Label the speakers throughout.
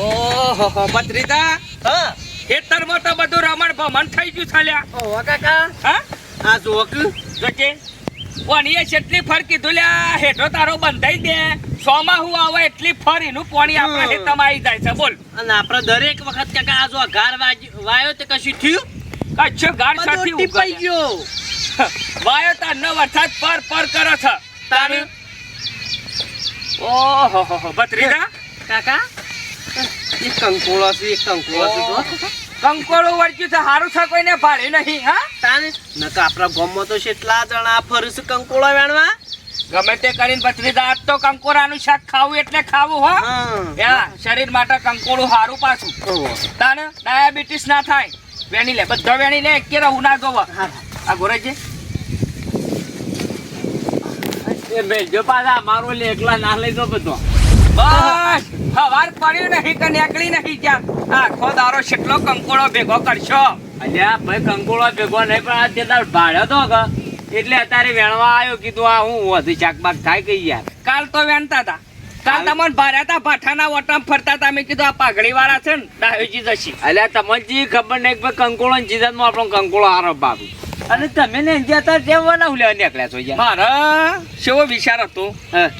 Speaker 1: ઓહો ભત્રીજા.
Speaker 2: હા.
Speaker 1: ખેતરમાં તો બધું રમણ ભમણ થઈ ગયું છલ્યા
Speaker 2: ઓહો કાકા.
Speaker 1: હા?
Speaker 2: આ જોક
Speaker 1: જોકે પોણીએ જેટલી ફર કીધું લ્યા હેઠો તારો બંધાઈ દે. સોમાં હું આવે એટલી ફર એનું પોણી આપણા
Speaker 2: હમ.
Speaker 1: આવી જાય છે બોલ.
Speaker 2: અને આપણે દરેક વખત કાકા આ જો વાયો તે કશું થયું?
Speaker 1: કચ્છ ગાડ
Speaker 2: બધું
Speaker 1: સાથે
Speaker 2: ટીપાઈ ગયો.
Speaker 1: વાયો તારનો વરસાદ પર પર કરે છે.
Speaker 2: તારે?
Speaker 1: ઓહો હો હો ભત્રીજા.
Speaker 2: કાકા? એક કંકોળો છે એક કંકોળો છે જો
Speaker 1: વળગ્યું છે હારું છે કોઈને ભાડે નહીં હા?
Speaker 2: તાને નકા આપણા ગામમાં તો કેટલા જણા ફરું છે કંકોળો વેણવા?
Speaker 1: ગમે તે કરીને ભત્રીજા આજ તો કંકોરાનું શાક ખાવું એટલે ખાવું હો? શરીર માટે કંકોળું હારું પાછું. તાને ડાયાબિટીસ ના થાય. વેણી લે બધો વેણી લે કે રહું ના જોવા. આ ગોરજી
Speaker 3: એ બેજો પાછા મારો લે એકલા ના લઈ દો બધો.
Speaker 1: બસ. હવાર પડ્યું નહીં કે નીકળી નહીં ત્યાં આખો દારો કેટલો કંકોળો ભેગો કરશો?
Speaker 3: અલ્યા ભાઈ કંકોળો ભેગો નહીં પણ આ તે તાર ભાડ્યો તો કે એટલે અત્યારે વેણવા આવ્યો કીધું આ હું વધુ શાકબાક થાય કઈ યાર.
Speaker 1: કાલ તો વેણતા હતા કાલ? તમને ભાર્યા હતા ભાઠાના વટામ ફરતા હતા મેં કીધું આ પાઘડી વાળા છે ને ડાયોજી જશે.
Speaker 3: અલ્યા તમને જી ખબર નહીં કે ભાઈ કંકોળો જીજાતમાં આપણો કંકોળો આરો બાબુ અને તમે ને જ્યાં તાર જેમ બનાવ લેવા નીકળ્યા છો યાર
Speaker 1: મારા? શેવો વિચાર હતો.
Speaker 3: હા.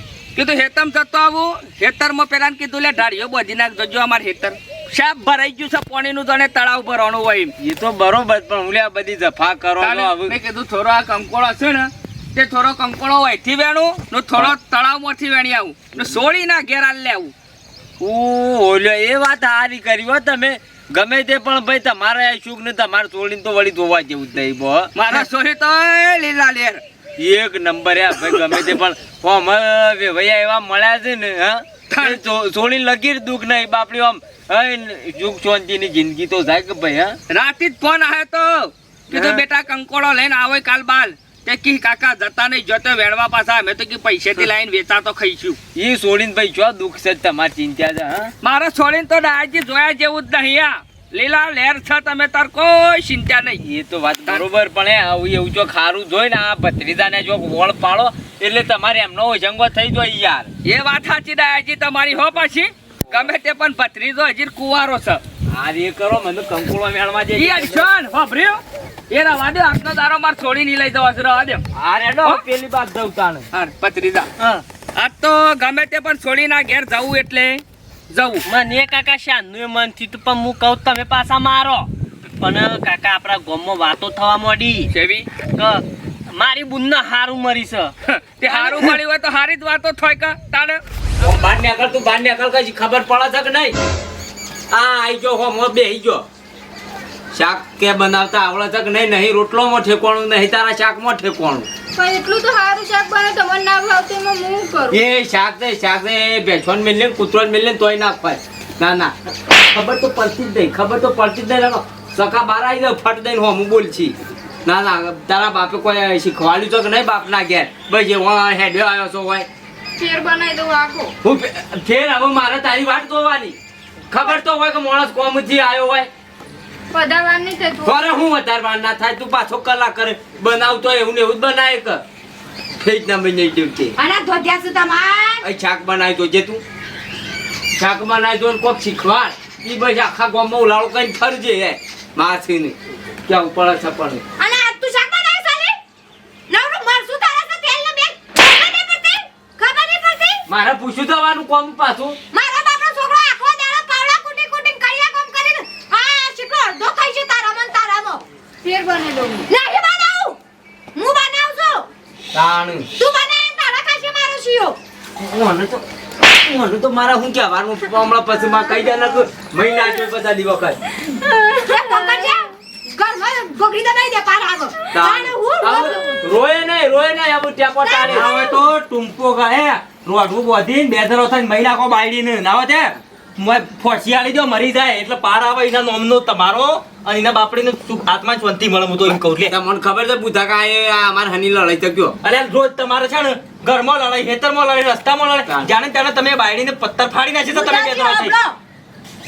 Speaker 1: કીધું હેતમ થતો આવું. હેતરમાં પેલા કીધું લે ઢાળીઓ બધી નાખ જજો અમારે હેતર શાપ ભરાઈ ગયું છે પાણીનું તને તળાવ ભરવાનું હોય
Speaker 3: એ તો બરોબર પણ હું આ બધી જફા કરો હવે.
Speaker 1: મેં કીધું થોડો આ કંકોળો છે ને તે થોડો કંકોળો અહીંથી વેણું ને થોડો તળાવમાંથી વેણી આવું. ને સોળી ના ઘેર આલ લેવું
Speaker 3: ઓલ્યો એ વાત હારી કરી હો તમે. ગમે તે પણ ભાઈ તમારે શુક ને તમારે સોળીને તો વળી ધોવા જેવું જ નહીં બો.
Speaker 1: મારા સોળી તો લીલા લેર.
Speaker 3: એક નંબર યાર ભાઈ ગમે તે પણ ફોર્મ ભૈયા એવા મળ્યા છે ને હા? સોળી છો- છોડીને લગી જ દુઃખ નહીં બાપડી આમ સુખ શાંતિની જિંદગી તો જાય કે ભાઈ હા?
Speaker 1: રાતે જ ફોન આવ્યો તો. કીધું બેટા કંકોડો લઈને આવો કાલ બાલ. તે કી કાકા જતા નહીં જતો વેળવા પાછા. અમે તો કી પૈસેથી લાઈન વેચા તો ખાઈશું.
Speaker 3: એ છોડીને ભાઈ જો દુઃખ છે તમારી ચિંતા છે હા?
Speaker 1: મારા છોડીને તો ડાયજી જોયા જેવું જ નહીં આ લીલા લેર છે તમે તાર કોઈ ચિંતા નહીં.
Speaker 3: એ તો વાત બરોબર પણ એ આવું એવું જો ખારું જોઈને આ ભત્રીજાને જો વળ પાડો એટલે તમારે એમનો જંગો થઈ જાય યાર.
Speaker 1: એ વાત સાચી ડાયાજી તમારી હો પછી? ગમે તે પણ ભત્રીજો હજી કુવારો છે.
Speaker 3: આ રે કરો મને કંકુળો મેળમાં જે
Speaker 1: ઈ અડશન વાપર્યો એ રવા દે આજનો દારો માર છોડી નહીં લઈ જવા રવા દે
Speaker 3: આ રેડો પેલી બાદ દઉં તાણે.
Speaker 1: હા ભત્રીજા.
Speaker 3: હા.
Speaker 1: આ તો ગમે તે પણ છોડીના ઘેર જવું એટલે. જવું
Speaker 2: મને કાકા શાનનું એ મન થયું પણ હું કહું તમે પાછા મારો. પણ કાકા આપણા ગામમાં વાતો થવા માંડી.
Speaker 1: જેવી
Speaker 2: કે મારી બુનને હારું મરી છે.
Speaker 1: તે હારું મળ્યું હોય તો હારી જ વાતો થાય કા તારે
Speaker 3: આમ બહાર નીકળ તું બહાર આગળ કઈ ખબર પડે છે કે નહીં? આ આઈ ગયો હો મો બેહી ગયો. શાક કે બનાવતા આવડે છે કે નહીં? નહીં રોટલોમાં ઠેકવાનું નહીં તારા શાકમાં ઠેકવાનું.
Speaker 4: પણ એટલું તો સારું શાક બને તમને ના ભાવતું એમાં હું કરું?
Speaker 3: એ શાક દે શાક દે ભેંસોને મેલે ને કૂતરોને મેલે તોય ના નાખવાય ના ના. ખબર તો પડતી જ નહીં ખબર તો પડતી જ નહીં સકા બાર આવી જાય ફટ દઈને હું બોલ છી ના ના તારા બાપે કોઈ શીખવાડ્યું તો કે નહીં બાપના ઘેર? ભાઈ જે હેડ્યો આવ્યો છો હોય.
Speaker 4: ફેર બનાવી દઉં આખો.
Speaker 3: હું ફેર હવે મારે તારી વાત જોવાની ખબર તો હોય કે માણસ કોમથી આવ્યો હોય.
Speaker 4: વાર નહીં થતું
Speaker 3: ફરે હું વધારવાનું ના થાય? તું પાછો કલાક કરે બનાવતો એવું ને એવું જ બનાવે કે? ફેજ ના બની ડ્યુટી
Speaker 4: અને ધોધ્યા છે તમાર?
Speaker 3: અહીં શાક બનાવી દો જે તું. શાક બનાવી ને કોક શીખવાડ. ઈ બસ આખા ગામમાં ઉલાળો કઈ ફરજે હે. માસીને. ક્યાં પડે છે પણ.
Speaker 4: અને આ તું શાક બનાવી સાલી નવરું મરસું તારા તો તેલ ને બેગ? ખબર નહીં પડતી? ખબર નહીં પડતી?
Speaker 3: મારે પૂછ્યું થવાનું કોમ પાછું
Speaker 4: મારા બાપનો છોકરો આખો દાડો પાવડા કુટી કુટી કડિયા કામ કરીને આ શીખો અડધો ખાઈ છે તારા મન ફેર બનાવી દઉં. નહીં બનાવું. હું બનાવું છું.
Speaker 3: તાણ.
Speaker 4: તું બનાય તારા કાશે મારો શિયો.
Speaker 3: મને તો મને તો મારા શું કહેવાનું હમણાં પછી માં કહી દે ને કે મહિના જો બધા દી વખત.
Speaker 4: ગોગડી તો નહીં દે પાર આગળ. તાણે. હું
Speaker 3: રોય નહીં રોય નહીં આવું ટેપો તારે
Speaker 5: હવે તો ટુંપો ગાય. રોડવું બોધી બે ધરો થઈને મહિના કો બાયડી ને નાવે છે જો મરી જાય એટલે પાર આવે એના નોમનો તમારો અને એના બાપડીને આત્મા જ મળે હું તો એમ કહું લે.
Speaker 3: મને ખબર છે બુધા કા આ અમારે હની લડાઈ ગયો
Speaker 5: અરે રોજ તમારે છે ને ઘરમાં લડાઈ ખેતરમાં લડાઈ રસ્તામાં લડાઈ. જાણે ત્યારે તમે બાયડીને પથ્થર ફાડી નાખી તો તમે બે થઈ
Speaker 4: આપણો.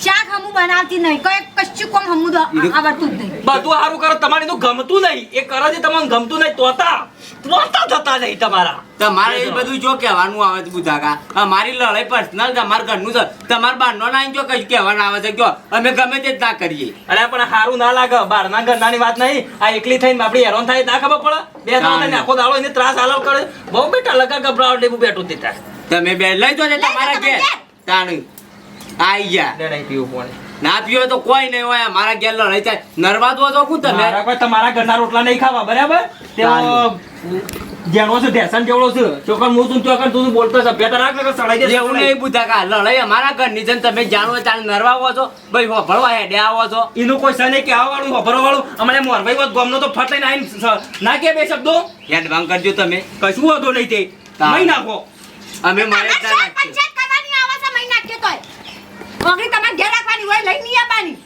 Speaker 4: શાક હમુ બનાવતી નહીં કોઈ કશું કોમ હમુ આવડતું જ નહીં.
Speaker 5: બધું સારું કરો તમારે એનું ગમતું નહીં. એ કરે છે તમને ગમતું નહીં તોતા. તોતા થતા નહીં તમારા.
Speaker 3: તમારે એ બધું જો કહેવાનું આવે છે બુધાકા આ મારી લડાઈ પર્સનલ તમારા ઘરનું છે. તમારા બહારનો ના જો કઈ કહેવાનું આવે છે કયો અમે ગમે તે જ ના કરીએ.
Speaker 5: અરે પણ સારું ના લાગે. બહારના ઘરનાની વાત નહીં. આ એકલી થઈને આપણી હેરાન થાય ના ખબર પડે? બે ત્રણ થઈને આખો દાડો એને ત્રાસ હાલવ કરે. બહુ બેટા લગા ગભરાવટ લેવું બેઠું દીધા
Speaker 3: તમે બે લઈ જો ને તમારા ઘેર. તાણ. આઈ ગયા.
Speaker 5: પીવું પાણી
Speaker 3: ના પીવો તો કોઈ નહીં હોય મારા ઘેર લડાઈ થાય નરવા દો તો કું તમે.
Speaker 5: તમારા ઘરના રોટલા નહીં ખાવા બરાબર? જેણો છે ઢેસણ જેવડો છે. ચોકન હું તું ચોકન તું બોલતો છે. રાખ ને સડાઈ દે
Speaker 3: એવું નહીં બુધાકા લડાઈ અમારા ઘરની છે તમે જાણો તાણ નરવા આવો છો ભાઈ હોભળવા હેડે આવો છો.
Speaker 5: એનું કોઈ સને કે વાળું હોભરો વાળું. અમને મોરભાઈ વાત ગમનો તો ફટ લઈને આવીને ના કે બે શબ્દો.
Speaker 3: હેડ ભાંગ કરજો તમે.
Speaker 5: કશું વાંધો નહીં તે. મહી નાખો.
Speaker 3: અમે મારે.
Speaker 4: પંચાયત કરવાની આવે છે તોય. ઓગળી તમારે ઘેર રાખવાની હોય લઈ નહીં આવવાની.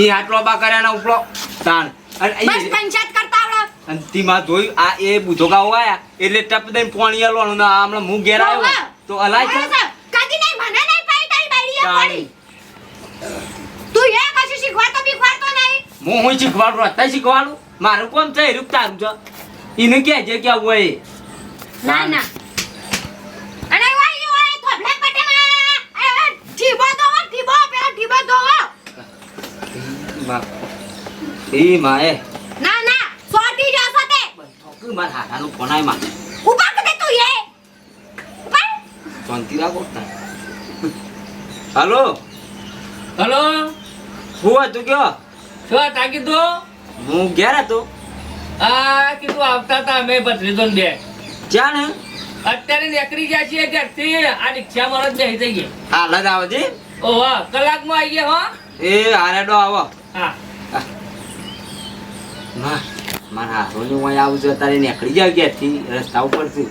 Speaker 3: ઈ આટલો બા કર્યાના ઉપલો. તાણ. અને
Speaker 4: બસ પંચાયત કરતા આવડે.
Speaker 3: અંતિમાં જોયું આ એ બુધો ગાવ આયા એટલે ટપ દઈને પોણી આલવાનું ને આ હમણાં હું ઘેર આવ્યો તો અલાય છે.
Speaker 4: કદી નહીં મને નહીં પાઈ તારી બાયડીએ પડી. તું એ કશું શીખવાડતો બીખવાડતો નહીં.
Speaker 3: હું હું શીખવાડું અત્યારે શીખવાડું? મારું કોમ છે રૂપતા તારું છે. એને કે છે કે હોય.
Speaker 4: ના ના અને વાઈ વાઈ થોભલે પટેમાં એ ઠીબો દો ઠીબો પેલા ઠીબો દો
Speaker 3: બા. એ માએ
Speaker 4: ના ના સોટી જો તે
Speaker 3: ઠોકર માર હાડાનો ફોન આયમાં
Speaker 4: ઉપર કદે તું એ ઉપર
Speaker 3: શાંતિ રાખો. હાલો.
Speaker 1: હલો.
Speaker 3: હું હતું કયો?
Speaker 1: શું તા કીધું?
Speaker 3: હું ઘેર હતો.
Speaker 1: આ કીધું આવતા હતા અમે ભત્રીજો ને બે.
Speaker 3: ક્યાં ને?
Speaker 1: અત્યારે નીકળી ગયા છીએ ઘરથી. આ રિક્ષામાં જ બેસી જઈએ
Speaker 3: હાલ જ આવે છે
Speaker 1: ઓહો કલાકમાં આવી ગયા હો.
Speaker 3: એ હારેડો આવો.
Speaker 1: હા.
Speaker 3: માં મારા હાથોની હું આવું છું તારે નીકળી જાય ક્યાંથી રસ્તા ઉપરથી.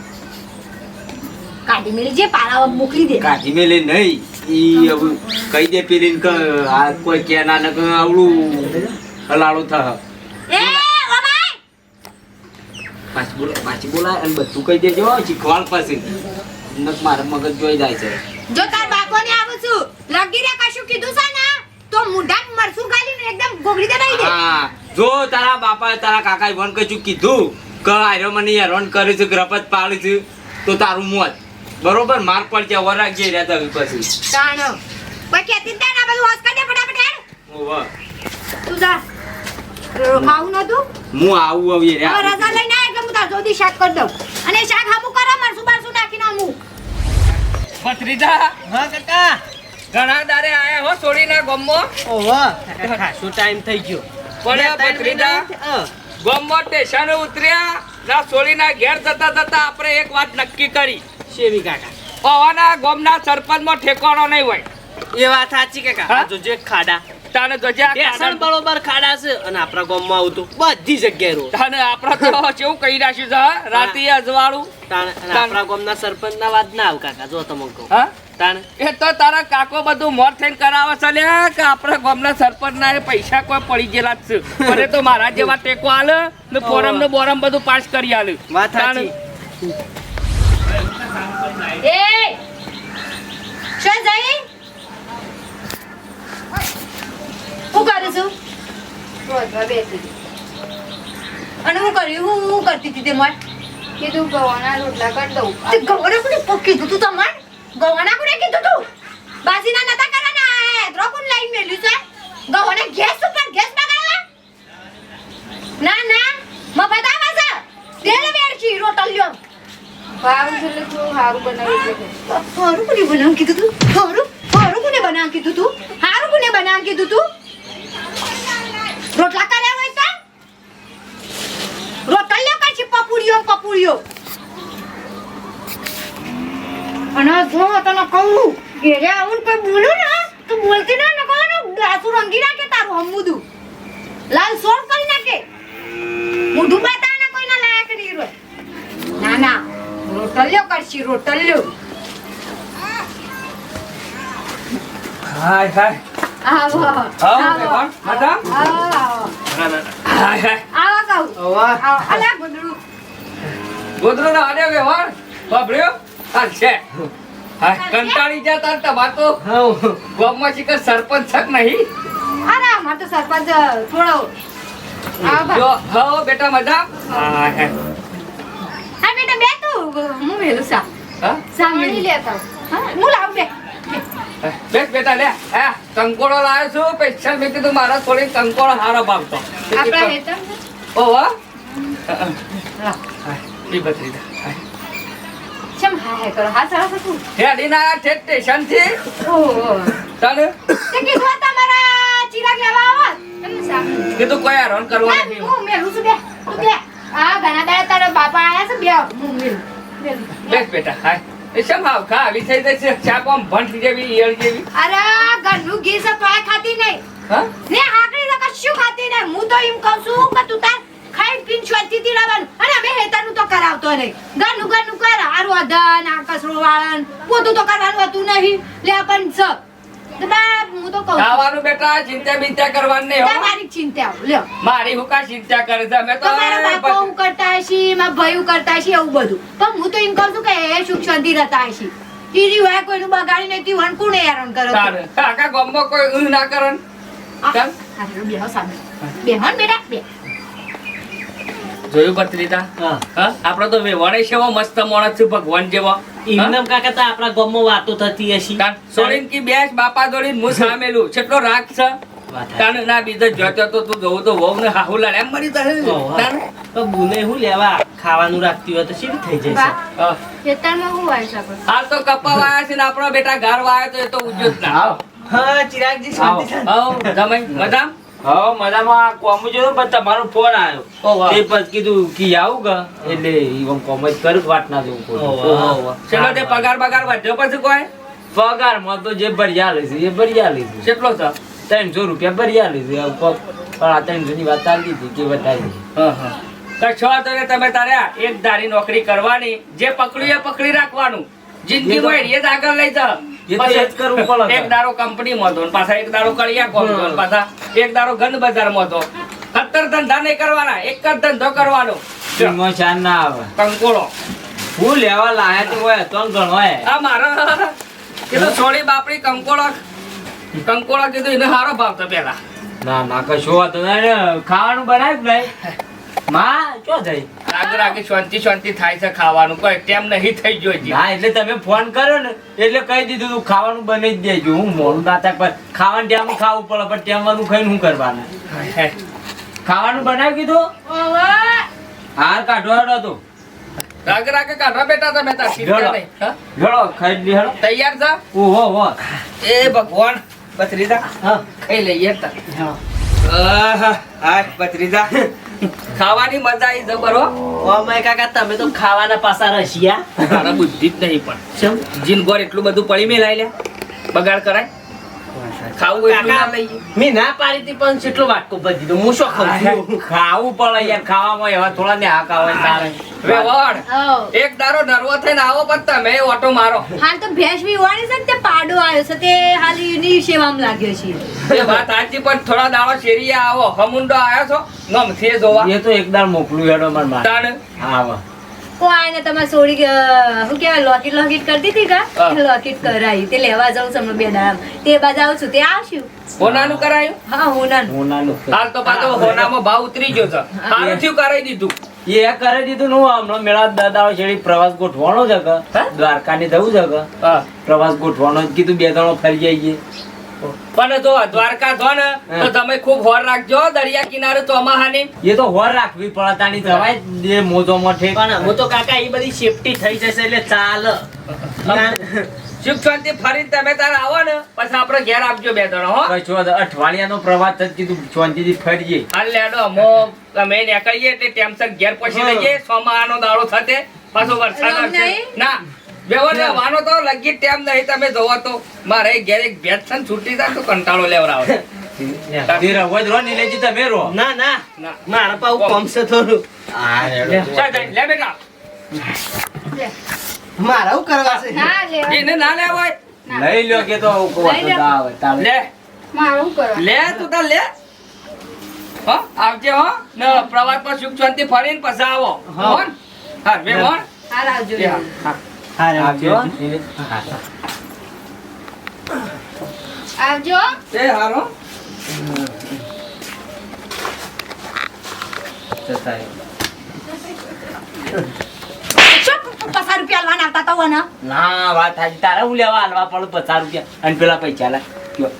Speaker 4: કાઢી મેલી જે પાલાવા મોકલી દે.
Speaker 3: કાઢી મેલે નહીં ઈ હવે કહી દે પેલી કે આ કોઈ કે ના ને આવડું હલાળું થા
Speaker 4: એ
Speaker 3: પાછી બોલા પાછી બોલાય અને બધું કહી દેજો શીખવાડ નક મારા મગજ જોઈ જાય છે.
Speaker 4: જો તાર બાકોને આવું છું લગી રે કશું કીધું છે ને? તો મુઢા મરસું ગાલીને એકદમ ગોગડી દે
Speaker 3: હા જો તારા બાપા તારા કાકાએ વન કશું કીધું કે આર્યો મને હેરાન કરી છે ગ્રપત પાડે છે તો તારું મોત. બરોબર? માર પર કે વરાગી ગઈ રહેતા પછી.
Speaker 4: તાણ. કોઈ કેતી જ ના બધું હોસ્કા કરી દે ફટાફટ હેડ
Speaker 3: ઓવા.
Speaker 4: તું જા. ખાવું નતું
Speaker 3: હું આવું
Speaker 4: આવી
Speaker 3: રહ્યા.
Speaker 4: રજા લઈને આય કે હું તાર જોદી શાક કરી દઉં. અને શાક હામું કરો મરસું બરસું નાખીને હામું
Speaker 1: પત્રીજા
Speaker 2: હા કાકા.
Speaker 1: ઘણા દારે આયા હો છોડીના ગમો.
Speaker 2: ઓહો શું ટાઈમ થઈ ગયો.
Speaker 1: પણ
Speaker 2: બે ત્રણ
Speaker 1: ભત્રીજા
Speaker 2: મહિના-
Speaker 1: ગામમાં સ્ટેશન ઉતર્યા ના છોડીના ઘેર જતા જતા આપણે એક વાત નક્કી કરી.
Speaker 2: શેવી કાકા?
Speaker 1: પવાના ગામના સરપંચમાં ઠેકાણો નહીં હોય.
Speaker 2: એ વાત સાચી કાકા. જોજે ખાડા.
Speaker 1: તાને જોજે
Speaker 2: બેસણ બરોબર ખાડા છે અને આપણા ગામમાં આવતું બધી જગ્યાએ રો
Speaker 1: તાને આપણા તો કેવું કહી રાખ્યું છે રાતી અજવાળું. તાને.
Speaker 2: આપણા ગામના સરપંચના વાત ના આવ કાકા જો તમે કહું.
Speaker 1: હા?
Speaker 2: તાણ.
Speaker 1: એ તો તારા કાકો બધું મોર થઈને કરાવે છે લ્યા કે આપણા ગામના સરપંચ ના પૈસા કોઈ પડી ગયેલા જ છે. અરે તો મારા જેવા ટેકો આલે ને ફોરમ ને બોરમ બધું પાસ કરી આલે.
Speaker 2: વાત સાચી.
Speaker 4: એ! શું જઈ હું કરું છું. અને હું કર્યું? હું હું કરતી હતી તે મોય
Speaker 6: કીધું ગવાના રોટલા કરી દઉં.
Speaker 4: ગવાના કોને પ- કીધું તું તમાર ગવાના કોને કીધું તું? બાજીના નતા કરવાના? આ હેદરો કોણ લાઈન મેલ્યું છે. ગવાના ગેસ ઉપર ગેસ બગાડવા ના ના મ બતાવા છે. તેલ વેડચી રોટલ્યો
Speaker 6: હારું એટલે થોડું સારું બનાવી દે
Speaker 4: હારું કોને બનાવ કીધું તું? હારું હારું કોને બનાવ કીધું તું? હારું કોને બનાવ કીધું તું? રોટલા કર્યા હોય તો? રોટલ્યો પછી પપુડીઓ પપુડીઓ. અને જો તને કહું ઘેરે આવું કોઈ બોલું ને તો બોલતી ના ન કહો ને દાસુ રંગી નાખે તારું હમુદું. લાલ સોળ કરી નાખે. મોઢું બતાના કોઈના લાયક નહીં રોય ના ના રોટલ્યો કરશી રોટલ્યો
Speaker 1: હાય હાય.
Speaker 4: આવો
Speaker 1: આવો. મજા?
Speaker 4: આવો.
Speaker 1: હાય હાય.
Speaker 4: આવો આવો અલા ગુંદડું.
Speaker 1: ગોદરો ના આડે વ્યવહાર. બાબડ્યો હા છે. હા કંટાળી તાર તમાર તો
Speaker 2: હા
Speaker 1: ગામમાં શીખર સરપંચ છક નહીં?
Speaker 4: અરે અમાર તો સરપંચ થોડો
Speaker 1: જો હો બેટા મજા? હા હે.
Speaker 4: હા બેટા બે તું હું વેલું સા?
Speaker 1: હા?
Speaker 4: સાંભળી
Speaker 6: લેતા
Speaker 4: હા હું લાવ બે.
Speaker 1: બેસ બેટા લે. હે કંકોડો લાવ્યો છું સ્પેશિયલ મેં કીધું મારા થોડી કંકોડો હારો ભાવતો.
Speaker 6: આપણા હેતર
Speaker 1: ઓહો
Speaker 4: લાવ.
Speaker 1: એ બતરી દે.
Speaker 4: ચમ હા હે કરો? હા સરસ હતું.
Speaker 1: હેડીના ઠેઠ સ્ટેશનથી.
Speaker 4: ઓહો
Speaker 1: તને
Speaker 4: તે કીધું તમારા ચિરાગ લેવા આવો?
Speaker 6: તમે સામે
Speaker 1: કીધું કોઈ હેરાન કરવા
Speaker 4: ના, હું મેલું છું બે. તું બે. આ ઘણા દાડા તારા બાપા આયા છે બે. હું મેલું.
Speaker 1: બેસ બેટા હાય. એ શેમ હાવ ખા આવી થઈ જશે ચા કોમ ભંટ જેવી ઈયળ જેવી?
Speaker 4: અરે ઘરનું ઘી તોય ખાતી નહીં.
Speaker 1: હા?
Speaker 4: ને આગળ તો કશું ખાતી નહીં. હું તો એમ કહું છું કે તું તાર ખાઈ પીને શાંતિથી રહેવાનું અને અમે હેતરનું તો કરાવતો નહીં. ઘરનું ઘરનું કર હારું અધન આ કસરો વાળન. પોતું તો કરવાનું હતું નહીં. લે પણ સ. હું તો કહું
Speaker 1: ખાવાનું બેટા ચિંતા બિંતા કરવાની નહીં
Speaker 4: તમારી ચિંતા લ્યો.
Speaker 1: મારી હું કા ચિંતા કરે છે? અમે તો
Speaker 4: તમારા બાપા હું કરતા હશી મારા ભાઈ કરતા હશી એવું બધું. પણ હું તો એમ કહું છું કે એ સુખ શાંતિ રહેતા હશી. તીરી હોય કોઈનું બગાડી કોને હેરાન કરો
Speaker 1: કાકા કોઈ ના કરે ને.
Speaker 4: આ,
Speaker 1: ચાલ.
Speaker 4: બેહો સામે. બેહો બેટા બે.
Speaker 1: જોયું પત્રિતા
Speaker 2: હા.
Speaker 1: હા? તો વેવાણે છે મસ્ત માણસ છે ભગવાન જેવો.
Speaker 2: એમને કાકા તો આપણા ગામમાં વાતો થતી હશે.
Speaker 1: સોરીન કી બેસ બાપા દોડીને હું સામેલું. છેટલો રાગ છે. તાને ના બીજો જોતો તો તું જોવું તો વહુ ને હાહુ લાડ. એમ મરી તારે
Speaker 2: તો બુને હું લેવા? ખાવાનું રાખતી હોય તો સીધી થઈ જાય
Speaker 1: હા.
Speaker 6: ખેતરમાં હું વાવી શકો?
Speaker 1: હાલ તો કપા વાયા છે ને આપણો બેટા ગાર વાયો તો એ તો ઉજ્જત જ ના.
Speaker 2: હા ચિરાગજી શાંતિ શાંતિ.
Speaker 1: હઉ, જમાઈ મજા
Speaker 3: હા મજામાં. આ કોમ જોયું પણ તમારો ફોન આવ્યો તે પછી કીધું કે આવું કા એટલે ઈવમ કોમ જ કરું વાત ના જવું પડે.
Speaker 1: તે પગાર બગાર વધ્યો પછી કોઈ?
Speaker 3: પગારમાં તો જે ભર્યા લઈશું એ ભર્યા લઈશું
Speaker 1: કેટલો છે?
Speaker 3: ત્રણસો રૂપિયા ભર્યા લઈશું પણ આ ત્રણસો ની વાત ચાલતી હતી કે વધારી.
Speaker 1: હા, હા. તો છ તો તમે તારે એક ધારી નોકરી કરવાની જે પકડ્યું એ પકડી રાખવાનું. જિંદગીમાં એ જ આગળ લઈ જા. એક દારો કંપનીમાં હતો પાછા એક દારો કડિયા કોમ હતો પાછા એક દારો ગંદ બજારમાં હતો. સત્તર ધંધા નહીં કરવાના એક જ ધંધો કરવાનો.
Speaker 3: એમાં ના આવે.
Speaker 1: કંકોળો.
Speaker 3: હું લેવા લાયા તો હોય તો ઘણો
Speaker 1: આ મારા કીધું છોડી બાપડી કંકોળો. કંકોળો કીધું એને સારો ભાવ તો પેલા.
Speaker 3: ના ના કશું વાતો ખાવાનું બનાવ્યું ભાઈ. માં ચો થઈ
Speaker 1: રાગ રાગે શાંતિ શાંતિ થાય છે ખાવાનું. કોઈ ટેમ નહીં થઈ ગયો.
Speaker 3: ના એટલે તમે ફોન કર્યો ને એટલે કહી દીધું તું ખાવાનું બની જ દેજો. હું મોડું નાતા પર ખાવાનું ટાઈમ ખાવું પડે પણ ટાઈમ વાળું ખાઈને શું કરવાનું? ખાવાનું બનાવી કીધું? હાર કાઢો હેડો તો.
Speaker 1: રાગ રાગે કાઢો બેટા તમે તાર ચિંતા નહીં.
Speaker 3: હેડો ખાઈ લી હેડો
Speaker 1: તૈયાર છે
Speaker 3: ઓહો હો.
Speaker 1: એ ભગવાન બત્રીજા
Speaker 2: હા.
Speaker 1: ખાઈ લઈએ તા.
Speaker 2: હા.
Speaker 1: આહા, હાય બત્રીજા ખાવાની મજા આવી જબર હો.
Speaker 2: અમે કાકા તમે તો ખાવાના પાસા રશિયા.
Speaker 1: તારા બુદ્ધિ જ નહીં પણ. જીન ગોર એટલું બધું પડી મેલાય લે. બગાડ કરાય. ખાવું હોય એટલું ના લઈએ
Speaker 2: મેં ના પાડી હતી પણ કેટલો વાટકો ભરી દીધો. હું શું ખાઉં?
Speaker 3: ખાવું પડે યાર ખાવામાં એવા થોડા ને હાક આવે તારે.
Speaker 4: હઉ.
Speaker 1: એક દારો નર્વો થઈને આવો પણ તમે ઓટો મારો.
Speaker 4: હાલ તો ભેંસ વાળી છે ને તે પાડો આવ્યો છે તે હાલ એની સેવામાં લાગ્યો છે.
Speaker 1: એ વાત સાચી પણ થોડા દાડો શેરીએ આવો. હમુંડો આવ્યો છો ગમથી જોવા.
Speaker 3: એ તો એકદાર મોકલું હેડો માર માર.
Speaker 1: તાણ?
Speaker 3: હા
Speaker 4: કોઈ ને તમારે સોડી અ, શું કહેવાય લોકેટ લોકેટ કરતી હતી
Speaker 1: હા.
Speaker 4: કા લોકેટ કરાવી તે લેવા જાઉં છું બે દામ તે બાજુ આવું છું તે આવશું.
Speaker 1: હોનાનું કરાયું?
Speaker 4: હા હું
Speaker 3: હોનાનું.
Speaker 1: હાલ તો પાછો હોનામાં ભાવ ઉતરી ગયો છે. સારું થયું કરાવી દીધું?
Speaker 3: એ કરી દીધું નું હમણાં મેળા દાદાઓ છેડી પ્રવાસ ગોઠવાનો છે દ્વારકા ને જવું છે પ્રવાસ ગોઠવાનો જ કીધું બે ત્રણ ફરી જઈએ
Speaker 1: પણ જો દ્વારકા જો ને તો તમે ખૂબ હોર રાખજો દરિયા કિનારે ચોમાહાની
Speaker 3: એ તો હોર રાખવી પડે તાની જવાય જે મોજો મોઠે
Speaker 2: પણ હું તો કાકા એ બધી સેફટી થઈ જશે એટલે ચાલ.
Speaker 1: સુખ શાંતિ ફરીને તમે તાર આવો ને પછી આપણે ઘેર આપજો બે જણો હો.
Speaker 3: કશો અઠવાડિયાનો પ્રવાસ જ કીધું શાંતિથી ફરીએ.
Speaker 1: હાલ લેડો અમો અમે નીકળીએ એટલે ટેમસર ઘેર
Speaker 3: પછી
Speaker 1: લઈએ સોમાનો દાડો થતે પાછો વરસાદ આવશે. ના. વ્યવહાર રહેવાનો તો લગી ટેમ નહીં તમે જોવો તો. મારે ઘેર એક ભેંસ છે છૂટી જાય તો કંટાળો લેવડાવે
Speaker 3: તે રહો જ રહો નીલેજી તમે રહો.
Speaker 2: ના ના.
Speaker 1: ના.
Speaker 2: મારા પાઉ કોમશે થોડું.
Speaker 1: ચાલ જાય, લે બેટા.
Speaker 2: મારા હું કરવા છે?
Speaker 6: ના લેવા.
Speaker 1: એને ના લેવાય.
Speaker 3: લઈ લ્યો કે તો
Speaker 4: લઈ લ્યો.
Speaker 3: આવે તારે.
Speaker 1: લે.
Speaker 6: મારું કરવા
Speaker 1: લે તું તાર લે. હો આવજે હો. ને પ્રવાસ પર સુખ શાંતિ ફરીને પછી આવો.
Speaker 2: હા.
Speaker 4: આવજો.
Speaker 1: હા, હા.
Speaker 3: આવજો.
Speaker 6: આવજો.
Speaker 1: એ હારો.
Speaker 4: શું પચાસ રૂપિયા આલવાના આવતા તો વના
Speaker 3: ના વાત સાચી. તારે હું લેવા હાલવા પડે? પચાસ રૂપિયા. અને પેલા પૈસા લાય. કયો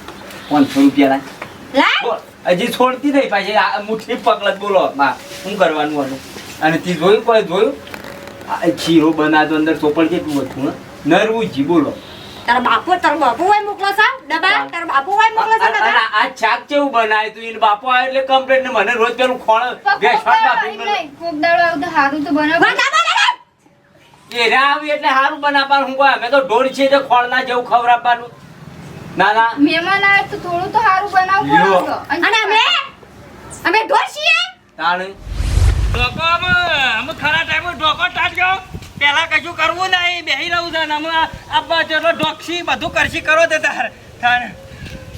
Speaker 3: પાંચસો રૂપિયા લાય. હજી છોડતી નહીં પાછી. આ મુઠ્ઠી પકડત બોલો. માં શું કરવાનું હતું અને તી જોયું કોઈ? જોયું? ખીરો બનાવતો અંદર ચોપડ કેટલું હતું નરવું જી બોલો.
Speaker 4: તારા બાપુ તારા બાપુ હોય મોકલો સા ડબા તારા બાપુ હોય મોકલો
Speaker 3: અને
Speaker 4: ડબા?
Speaker 3: આ શાક કેવું બનાય તું? ઇન બાપો આવે એટલે કમ્પ્લેટ ને મને રોજ પેલું ખોણ બે શોટ બાફીને મને-
Speaker 6: કોક દાડો આવું તો સારું તો બનાવ.
Speaker 3: એ રા આવી એટલે હારું બનાવવાનું. હું કોઈ અમે તો ઢોળ છે તો ખોળ ના જેવું ખવડાવવાનું. ના ના.
Speaker 6: મહેમાન આવે તો થોડું તો સારું બનાવવું પડે
Speaker 4: અને અમે અમે ઢોળ છીએ?
Speaker 3: તાણે.
Speaker 5: અમે ખરા ટાઈમે ઢોકો ટાટ્યો પેલા કશું કરવું નહીં, બેહી રહું છે અમે જેટલો ઢોકશી બધું કરશી કરો તે તાર. તાર.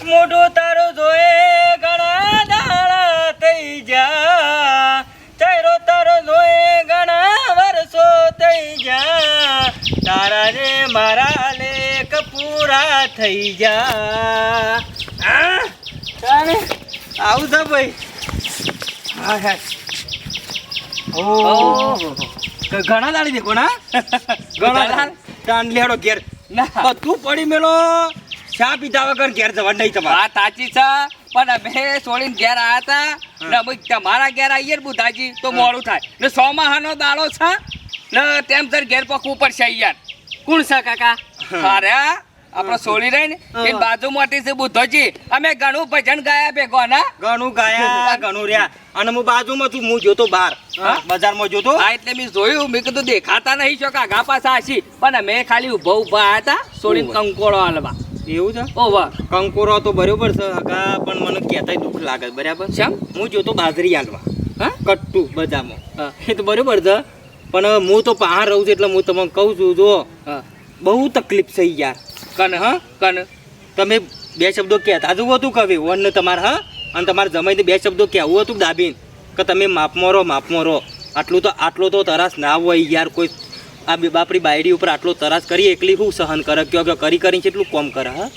Speaker 5: મોઢું તારું જોએ ઘણા દાડા થઈ જા. ચહેરો તારો જોએ ઘણા વર્ષો થઈ જા. તારા મારા લેખ પૂરા થઈ જા. આવું છે ભાઈ. હા હા. ઓહો ઘણા દાડી દેખો ના? ઘણા દાડ? તાન લેડો ઘેર.
Speaker 1: ના.
Speaker 5: તું પડી મેલો. ચા પીધા વગર ઘેર જવા નહીં તમારે.
Speaker 1: હા સાચી છે પણ અમે છોડીને ઘેર આયા હતા. ને અમે તમારા ઘેર આવીએ ને બુધાજી તો મોડું થાય. ને સોમાહાનો દાડો છે ને તેમ સર ઘેર પકવું પડશે યાર કોણ છે કાકા? અરે આપણે સોળી રહી ને એ બાજુમાંથી છે બુદ્ધોજી અમે ઘણું ભજન ગાયા ભેગો ના?
Speaker 5: ઘણું ગાયા ઘણું રહ્યા. અને હું બાજુમાં છું હું જોતો બહાર? બજારમાં જોતો
Speaker 1: હા એટલે મેં જોયું મેં કીધું દેખાતા નહીં છો કાગા પાછા હશી. પણ અમે ખાલી ઊભો ઊભા આવ્યા હતા
Speaker 5: સોળી
Speaker 1: કંકોળો હાલવા.
Speaker 5: એવું છે?
Speaker 1: ઓવા
Speaker 5: કંકોરો તો બરોબર છે હગા પણ મને કેતા દુઃખ લાગે બરાબર?
Speaker 1: છે
Speaker 5: હું જોતો બાજરી હાલવા.
Speaker 1: હા?
Speaker 5: કટ્ટુ બજારમાં. એ તો બરોબર છે પણ હું તો બહાર રહું છું એટલે હું તમને કહું છું જો. બહુ તકલીફ થઈ યાર.
Speaker 1: કન હા? કન.
Speaker 5: તમે બે શબ્દો કહેતા. જ હતું કવિ વન તમારે હા? અને તમારે જમાઈને બે શબ્દો કહેવું હતું દાબીન કે તમે માપમાં રહો માપમાં રહો આટલું તો આટલો તો તરાસ ના હોય યાર કોઈ. આ બે બાપડી બાયડી ઉપર આટલો તરાસ કરી એકલી શું સહન કરે? કયો કે કરી કરીને કેટલું કોમ કરે હા?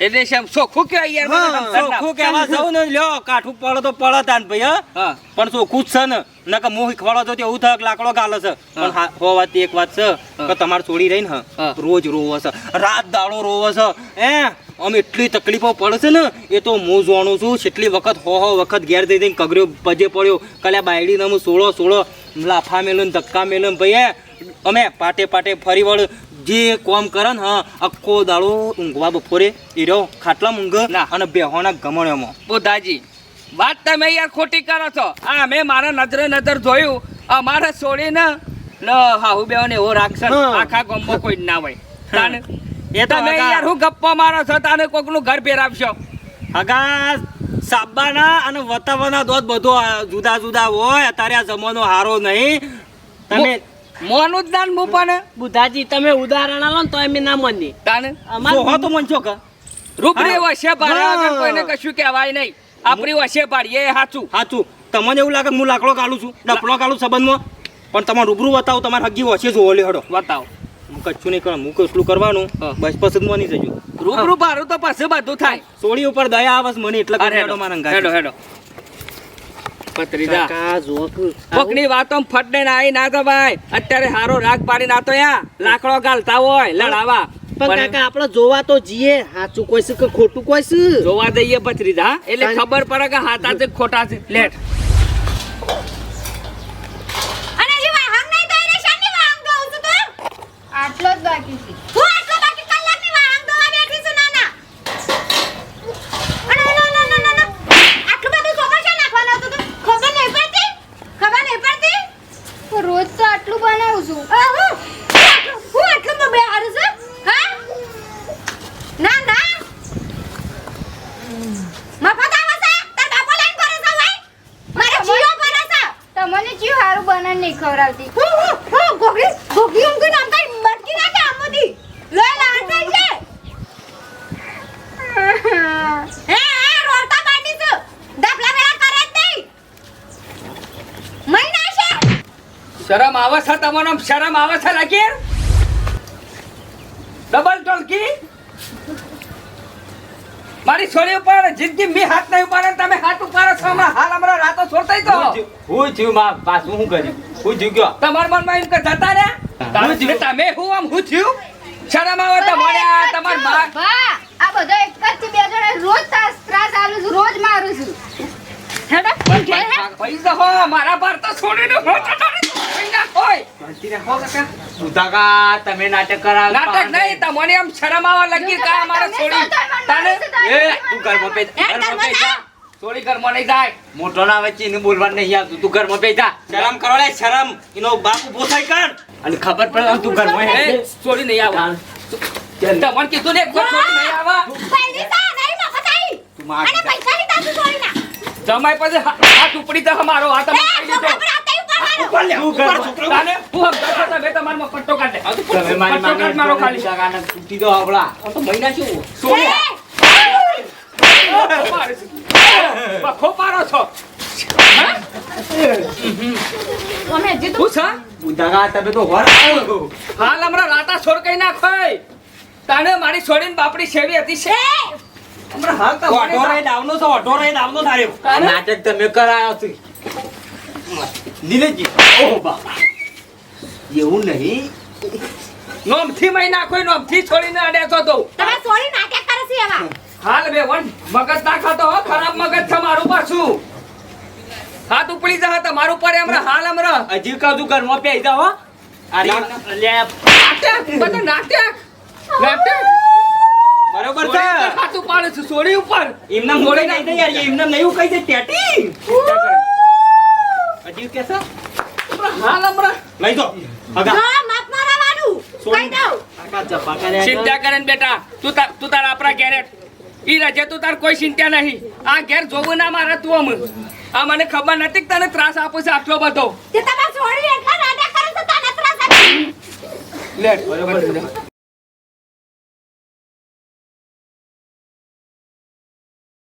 Speaker 1: એટલે શેમ ચોખ્ખું કહેવાય યાર
Speaker 5: ચોખ્ખું કહેવા જાઉં ને લ્યો કાઠું પડે તો પડે તાન ભાઈ હા?
Speaker 1: હા.
Speaker 5: પણ ચોખ્ખું જ છે ને. નકર મોહ ખવાડો તો એવું થક લાકડો ગાલે છે. પણ હા વાત એક વાત છે. કે તમારે છોડી રહી ને
Speaker 1: હા.
Speaker 5: રોજ રોવો છે. રાત દાડો રોવો છે. હે? અમે એટલી તકલીફો પડે છે ને એ તો હું જાણું છું. કેટલી વખત હો હો વખત ઘેર જઈ જઈને કગર્યો પજે પડ્યો. કલ્યા બાયડીને હું સોળો સોળો લાફા મેલું ધક્કા મેલું ભાઈ અમે પાટે પાટે ફરી વળ જે કોમ કરે ને હા આખો દાડો ઊંઘવા બપોરે એ રહ્યો ખાટલા ઊંઘ
Speaker 1: ના.
Speaker 5: અને બેહોના ગમણ્યામાં.
Speaker 1: બુધાજી વાત તમે યાર ખોટી કરો છો. આ મેં મારા નજરે નજર જોયું. અમારે છોડીને ન હાહુ બેવાને એવો રાખશે. આખા ગામમાં કોઈ ના હોય. તાને
Speaker 5: એ તો
Speaker 1: તમે યાર હું ગપ્પો મારો છો તાને કોકનું ઘર ફેરાવશો.
Speaker 5: હગા સાબાના અને વતાવાના દોત બધો જુદા જુદા હોય. અત્યારે આ જમાનો હારો નહીં. તમે
Speaker 1: મોનું જ દાન હું પણ.
Speaker 2: બુધાજી તમે ઉદાહરણ લો ને તો એમ ના મની
Speaker 1: તાને
Speaker 5: જોહો તો મન છો કે?
Speaker 1: રૂબરી
Speaker 5: હા.
Speaker 1: વશે ભાડ્યા કોઈને કશું કહેવાય નહીં. આપણી વશે પાડીએ એ સાચું
Speaker 5: સાચું તમને એવું લાગે કે હું લાકડો કાઢું છું? ડફલો કાઢું સંબંધમાં? પણ તમારે રૂબરૂ બતાવો તમારે હગી વચ્ચે જોવો લે હડો.
Speaker 1: બતાવો.
Speaker 5: હું કચ્છું નહીં કરું હું કશું કરવાનું. બસ પસંદ માની જજો.
Speaker 1: રૂબરૂ ભારું તો પાસે બધું થાય.
Speaker 5: સોળી ઉપર દયા આવસ મને એટલે
Speaker 1: હેડો.
Speaker 5: મારા
Speaker 1: હેડો હેડો. પત્રીજા કોકની વાતો ફટને ના આવી ના ભાઈ અત્યારે હારો રાગ પાડી નાતો યા લાકડો ગાલતા હોય લડાવા.
Speaker 2: પણ કાકા આપણે જોવા તો જઈએ. સાચું કોઈ છે કે ખોટું કોઈ છે
Speaker 1: જોવા દઈએ પછી હા? એટલે ખબર પડે કે હાથા છે ખોટા છે. લેટ
Speaker 4: અને જે વાહન નહીં તો એને શાની વાહન ધોઉં છું તું?
Speaker 6: આટલો જ બાકી છે
Speaker 4: હું આટલો બાકી કલાકની વાહન ધોવા બેઠી છું નાના. અને ના, ના, ના, ના, ના. આટલું બધું ચોખા શા નાખવાનું હતું તું? ખબર નહીં પડતી? ખબર નહીં પડતી?
Speaker 6: તો રોજ તો આટલું બનાવું છું
Speaker 4: આ હું? હું આટલું- હું આટલું બબે હારું છું? હા? ના, ના. મફત આવે છે? તાર બાપો લઈને કરે છે ભાઈ? મારે જીઓ ભરે છે.
Speaker 6: તમને ચિયું હારું બનાવીને નહીં ખવડાવતી
Speaker 4: હું, હું, હું, ગોગડી ઊંઘી નામ કઈ મટકી નાખે આમાંથી. લોહી લાળ થઈ છે. હે, હે, રોતા પાટી છું. દાપલા વેળા કરે જ નહીં. મહિના છે.
Speaker 1: શરમ આવે છે તમને શરમ આવે છે લાગી ડબલ ટોલકી મારી છોરી ઉપર જિંદગી મી હાથ નહીં ઉપાડે તમે હાથ ઉપાડો છો હમણાં. હાલ અમારો રાતો છોડતા તો
Speaker 5: હું જીવમાં પાછું શું કર્યું હું જીવ ગયો
Speaker 1: તમાર મનમાં એમ કે જતા રહ્યા
Speaker 5: હું
Speaker 1: તમે હું આમ હું જીવ શરમ આવે તો મળ્યા તમાર
Speaker 6: બા આ બધા એક જ બે જણા રોજ ત્રાસ ત્રાસ આલું છું રોજ મારું છું. હેડો,
Speaker 1: પૈસા હો મારા પર તો છોડીને હો હોય. કાકા.
Speaker 3: તમે નાટક કરાવ
Speaker 1: નાટક નહીં તમને એમ શરમ આવે લગી કા અમારે છોડી
Speaker 6: શું થાય, મને
Speaker 1: તાને
Speaker 6: મારું છે તારે.
Speaker 3: એ તું ઘરમાં પે ઘરમાં પે જા.
Speaker 1: છોડી ઘરમાં નહીં જાય.
Speaker 3: મોટો ના વચ્ચે એને બોલવાનું નહીં આવતું. તું ઘરમાં પે જા.
Speaker 5: શરમ કરો લે શરમ. એનો બાપ ઊભો કર.
Speaker 3: અને ખબર પડે તું ઘરમાં હે?
Speaker 1: છોડી નહીં આવે તમને કીધું ને છોડી નહીં આવે
Speaker 4: પહેલી નહીં મફત આવી.
Speaker 3: તું માર
Speaker 4: અને પૈસાની તાતું છોડી ના
Speaker 1: જમાઈ પછી હાથ ઉપડી તો અમારો હાથ અમે
Speaker 4: એ
Speaker 1: કાઢી
Speaker 4: છોકરા
Speaker 1: દીધો.
Speaker 4: પર આવતા ઉપાડવાનું
Speaker 5: તું ઘરમાં છોકરો
Speaker 1: તાને હું હમ કરતો તો બે તમારમાં પટ્ટો કાઢે આ
Speaker 3: તમે મારી
Speaker 1: પટ્ટો મારો ખાલી.
Speaker 3: સુધાકાને તૂટી દો આવડા
Speaker 1: તો મહિના શું છોડી મારે છે. છો
Speaker 4: અમે હજી
Speaker 1: હું છે?
Speaker 3: સુધાકા તમે તો વર
Speaker 1: હાલ હમણાં રાતા છોડ કઈ નાખોય તાને મારી છોડીને બાપડી સેવી હતી છે. હમણાં હાલ તો
Speaker 5: ઓઢો રે દાવનો છો ઓઢો રે દાવનો થાર્યો
Speaker 3: નાટક તમે કરાયો છે. નીલેશજી ઓહો બા. એવું નહીં.
Speaker 1: નોમથી મહી નાખોય નોમથી છોડીને અડ્યા છો તો
Speaker 4: તમે છોડી નાટક કરે છે એવા.
Speaker 1: હાલ બે વન. મગજ ના ખાતો હો ખરાબ મગજ છે મારું પાછું. હાથ ઉપડી જા તમારું પર હમણાં હાલ હમણાં
Speaker 3: હજી કહું તું ઘરમાં પે જા હો.
Speaker 5: અરે લે.
Speaker 1: નાટક બધું નાટક નાટક
Speaker 5: બરોબર છે.
Speaker 1: હાથ ઉપાડે છે છોડી ઉપર.
Speaker 5: એમને મોડે નહીં યાર એમને નહીં હું કઈ ટેટી. હજી કે છે?
Speaker 1: હાલ હમણાં
Speaker 5: લઈ દો હગા
Speaker 4: જો મારવાનું કહી દઉં
Speaker 3: કાકા ચપ્પા કર્યા
Speaker 1: ચિંતા કરે ને બેટા. તું તાર તું તાર આપણા ઘેરે ઈ રજે તું તાર કોઈ ચિંતા નહીં. આ ઘેર જોવું ના મારે તું આમ આ મને ખબર નથી કે તને ત્રાસ આપું છે આટલો બધો.
Speaker 4: તે તમે છોડી એટલા નાટક કરે છે તને ત્રાસ આપી.
Speaker 1: લે બરોબર